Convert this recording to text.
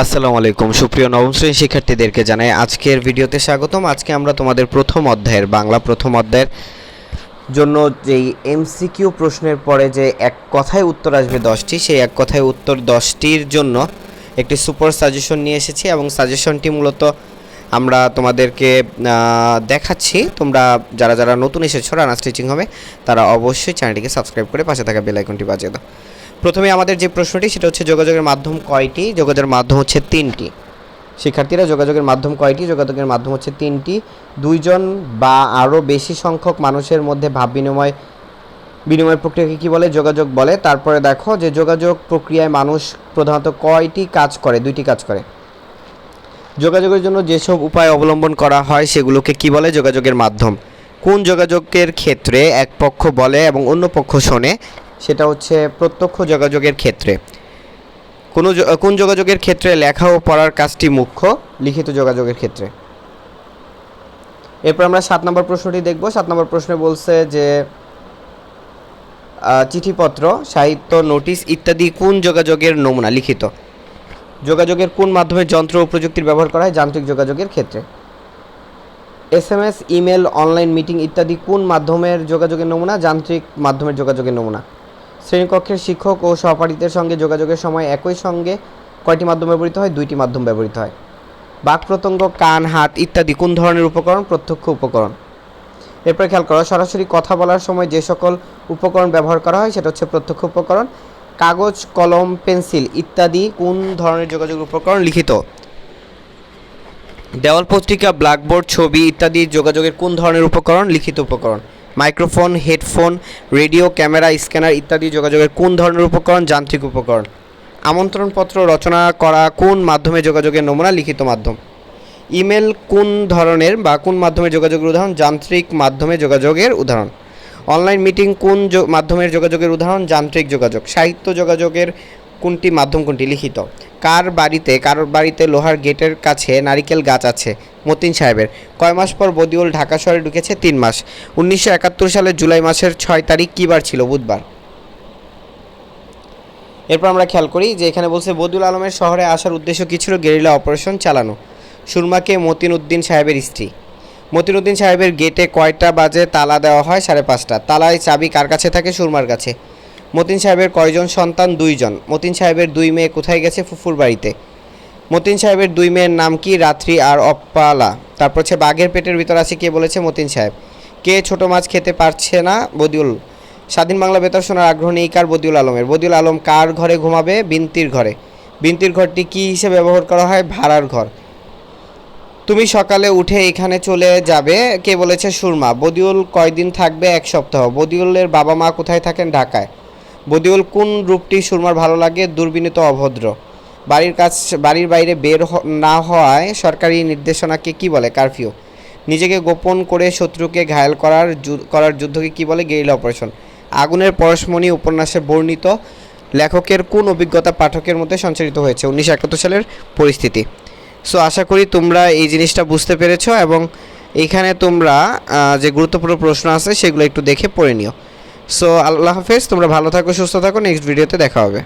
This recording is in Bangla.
আসসালামু আলাইকুম। সুপ্রিয় নবম শ্রেণির শিক্ষার্থীদেরকে জানাই আজকের ভিডিওতে স্বাগতম। আজকে আমরা তোমাদের প্রথম অধ্যায়ের বাংলা প্রথম অধ্যায়ের জন্য যেই এমসিকিউ প্রশ্নের পরে যে এক কথায় উত্তর আসবে দশটি, সেই এক কথায় উত্তর দশটির জন্য একটি সুপার সাজেশন নিয়ে এসেছি এবং সাজেশনটি মূলত আমরা তোমাদেরকে দেখাচ্ছি। তোমরা যারা যারা নতুন এসেছ রানা স্টিচিং হবে, তারা অবশ্যই চ্যানেলটিকে সাবস্ক্রাইব করে পাশে থাকা বেল আইকনটি বাজিয়ে দাও। প্রথমে আমাদের যে প্রশ্নটি, সেটা হচ্ছে যোগাযোগের মাধ্যম কয়টি? যোগাযোগের মাধ্যম হচ্ছে তিনটি। শিক্ষার্থীরা, যোগাযোগের মাধ্যম কয়টি? যোগাযোগের মাধ্যম হচ্ছে তিনটি। দুইজন বা আরও বেশি সংখ্যক মানুষের মধ্যে ভাব বিনিময় বিনিময় প্রক্রিয়াকে কী বলে? যোগাযোগ বলে। তারপরে দেখো যে যোগাযোগ প্রক্রিয়ায় মানুষ প্রধানত কয়টি কাজ করে? দুইটি কাজ করে। যোগাযোগের জন্য যেসব উপায় অবলম্বন করা হয়, সেগুলোকে কি বলে? যোগাযোগের মাধ্যম। কোন যোগাযোগের ক্ষেত্রে এক পক্ষ বলে এবং অন্য পক্ষ শোনে সেটা হচ্ছে প্রত্যক্ষ যোগাযোগের ক্ষেত্রে। কোনো কোন যোগাযোগের ক্ষেত্রে লেখা ও পড়ার কাজটি মুখ্য? লিখিত যোগাযোগের ক্ষেত্রে। এরপর আমরা সাত নম্বর প্রশ্নটি দেখব। সাত নম্বর প্রশ্নে বলছে যে চিঠিপত্র, সাহিত্য, নোটিশ ইত্যাদি কোন যোগাযোগের নমুনা? লিখিত। যোগাযোগের কোন মাধ্যমে যন্ত্র ও প্রযুক্তির ব্যবহার করা হয়? যান্ত্রিক যোগাযোগের ক্ষেত্রে। S M S, email, online meeting ইত্যাদি কোন মাধ্যমের যোগাযোগের নমুনা? যান্ত্রিক মাধ্যমের যোগাযোগের নমুনা। শ্রেণীকক্ষের শিক্ষক ও সহপাঠীদের সঙ্গে যোগাযোগের সময় একই সঙ্গে কয়টি মাধ্যম ব্যবহৃত হয়? দুইটি মাধ্যম ব্যবহৃত হয়। বাক প্রত্যঙ্গ, কান, হাত ইত্যাদি কোন ধরনের উপকরণ? প্রত্যক্ষ উপকরণ। এরপরে খেয়াল করো, সরাসরি কথা বলার সময় যে সকল উপকরণ ব্যবহার করা হয় সেটা হচ্ছে প্রত্যক্ষ উপকরণ, কাগজ, কলম, পেন্সিল ইত্যাদি কোন ধরনের যোগাযোগ উপকরণ লিখিত? দেওয়াল পত্রিকা, ব্ল্যাকবোর্ড, ছবি ইত্যাদি যোগাযোগের কোন ধরনের উপকরণ? লিখিত উপকরণ। Microphone, headphone, radio, camera, scanner ইত্যাদি যোগাযোগের কোন ধরনের উপকরণ? যান্ত্রিক উপকরণ। আমন্ত্রণপত্র রচনা করা কোন মাধ্যমে যোগাযোগের নমুনা? লিখিত মাধ্যম। ইমেল কোন ধরনের বা কোন মাধ্যমে যোগাযোগের উদাহরণ? যান্ত্রিক মাধ্যমে যোগাযোগের উদাহরণ। অনলাইন মিটিং কোন মাধ্যমের যোগাযোগের উদাহরণ? যান্ত্রিক যোগাযোগ। সাহিত্য যোগাযোগের কোনটি মাধ্যম, কোনটি লিখিত? কার বাড়িতে কারোর বাড়িতে লোহার গেটের কাছে নারিকেল গাছ আছে? মতিন সাহেবের। কয় মাস পর বদিউল ঢাকা শহরে ঢুকেছে? তিন মাস। উনিশশো একাত্তর সালের জুলাই মাসের ছয় তারিখ কী বার ছিল? বুধবার। এরপর আমরা খেয়াল করি যে এখানে বলছে, বদিউল আলমের শহরে আসার উদ্দেশ্য কী ছিল? গেরিলা অপারেশন চালানো। সুরমাকে মতিন উদ্দিন সাহেবের স্ত্রী। মতিন উদ্দিন সাহেবের গেটে কয়টা বাজে তালা দেওয়া হয়? সাড়ে পাঁচটা। তালায় চাবি কার কাছে থাকে? সুরমার কাছে। মতিন সাহেবের কয়জন সন্তান? দুইজন। মতিন সাহেবের দুই মেয়ে কোথায় গেছে? ফুফুর বাড়িতে। মতিন সাহেবের দুই মেয়ের নাম কি? রাত্রি আর অপ্পালা। তারপর হচ্ছে বাঘের পেটের ভিতর আছে কে বলেছে মতিন সাহেব। কে ছোট মাছ খেতে পারছে না? বদিউল। স্বাধীন বাংলা বেতার শোনার আগ্রহ নেই কার? বদিউল আলমের। বদিউল আলম কার ঘরে ঘুমাবে? বিনতির ঘরে। বিনতির ঘরটি কী হিসেবে ব্যবহার করা হয়? ভাড়ার ঘর। তুমি সকালে উঠে এখানে চলে যাবে, কে বলেছে সুরমা। বদিউল কয়দিন থাকবে? এক সপ্তাহ। বদিউলের বাবা মা কোথায় থাকেন? ঢাকায়। বদিউল, কোন রূপটি সুরমার ভালো লাগে? দুর্বিনীত, অভদ্র। বাড়ির কাছ বাড়ির বাইরে বের না হওয়ায় সরকারি নির্দেশনাকে কি বলে? কারফিউ। নিজেকে গোপন করে শত্রুকে ঘায়েল করার করার যুদ্ধকে কি বলে? Guerrilla operation. আগুনের পরশমণি উপন্যাসে বর্ণিত লেখকের কোন অভিজ্ঞতা পাঠকের মধ্যে সঞ্চারিত হয়েছে? উনিশশো একাত্তর সালের পরিস্থিতি। সো, আশা করি তোমরা এই জিনিসটা বুঝতে পেরেছ এবং এইখানে তোমরা যে গুরুত্বপূর্ণ প্রশ্ন আছে সেগুলো একটু দেখে পড়ে নিও। সো আল্লাহ হাফেজ তোমরা ভালো থাকো সুস্থ থাকো নেক্সট ভিডিওতে দেখা হবে।